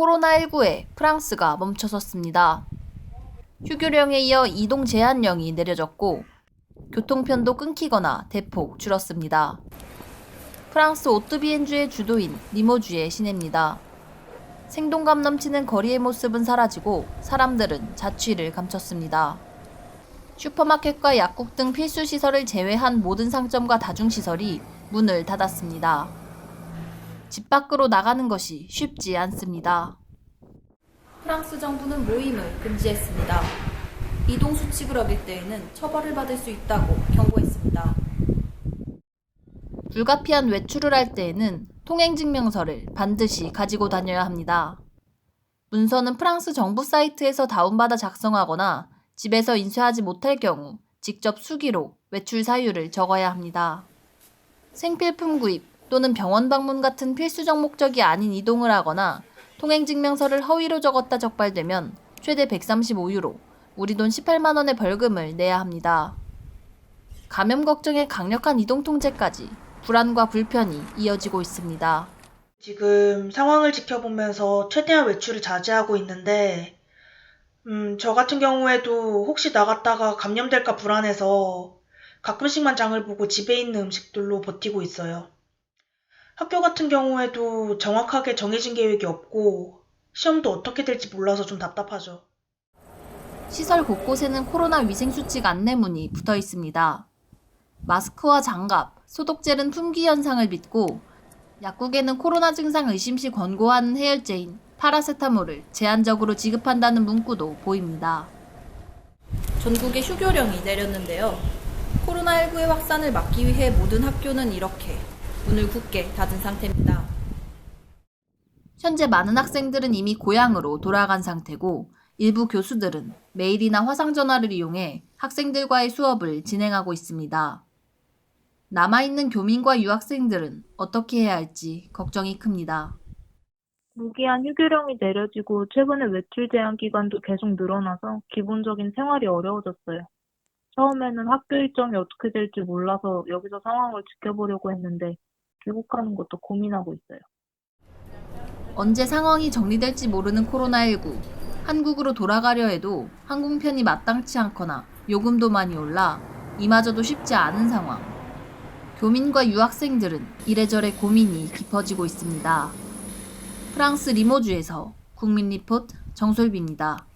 코로나19에 프랑스가 멈춰섰습니다. 휴교령에 이어 이동 제한령이 내려졌고 교통편도 끊기거나 대폭 줄었습니다. 프랑스 오트비엔주의 주도인 리모주의 시내입니다. 생동감 넘치는 거리의 모습은 사라지고 사람들은 자취를 감췄습니다. 슈퍼마켓과 약국 등 필수 시설을 제외한 모든 상점과 다중시설이 문을 닫았습니다. 집 밖으로 나가는 것이 쉽지 않습니다. 프랑스 정부는 모임을 금지했습니다. 이동 수칙을 어길 때에는 처벌을 받을 수 있다고 경고했습니다. 불가피한 외출을 할 때에는 통행증명서를 반드시 가지고 다녀야 합니다. 문서는 프랑스 정부 사이트에서 다운받아 작성하거나 집에서 인쇄하지 못할 경우 직접 수기로 외출 사유를 적어야 합니다. 생필품 구입 또는 병원 방문 같은 필수적 목적이 아닌 이동을 하거나 통행증명서를 허위로 적었다 적발되면 최대 135유로, 우리 돈 18만 원의 벌금을 내야 합니다. 감염 걱정에 강력한 이동 통제까지 불안과 불편이 이어지고 있습니다. 지금 상황을 지켜보면서 최대한 외출을 자제하고 있는데, 음, 저 같은 경우에도 혹시 나갔다가 감염될까 불안해서 가끔씩만 장을 보고 집에 있는 음식들로 버티고 있어요. 학교 같은 경우에도 정확하게 정해진 계획이 없고, 시험도 어떻게 될지 몰라서 좀 답답하죠. 시설 곳곳에는 코로나 위생 수칙 안내문이 붙어 있습니다. 마스크와 장갑, 소독젤은 품귀 현상을 빚고 약국에는 코로나 증상 의심 시 권고하는 해열제인 파라세타몰을 제한적으로 지급한다는 문구도 보입니다. 전국에 휴교령이 내렸는데요. 코로나19의 확산을 막기 위해 모든 학교는 이렇게 문을 굳게 닫은 상태입니다. 현재 많은 학생들은 이미 고향으로 돌아간 상태고 일부 교수들은 메일이나 화상전화를 이용해 학생들과의 수업을 진행하고 있습니다. 남아있는 교민과 유학생들은 어떻게 해야 할지 걱정이 큽니다. 무기한 휴교령이 내려지고 최근에 외출 제한 기간도 계속 늘어나서 기본적인 생활이 어려워졌어요. 처음에는 학교 일정이 어떻게 될지 몰라서 여기서 상황을 지켜보려고 했는데 귀국하는 것도 고민하고 있어요. 언제 상황이 정리될지 모르는 코로나19. 한국으로 돌아가려 해도 항공편이 마땅치 않거나 요금도 많이 올라 이마저도 쉽지 않은 상황. 교민과 유학생들은 이래저래 고민이 깊어지고 있습니다. 프랑스 리모주에서 국민 리포트 정솔비입니다.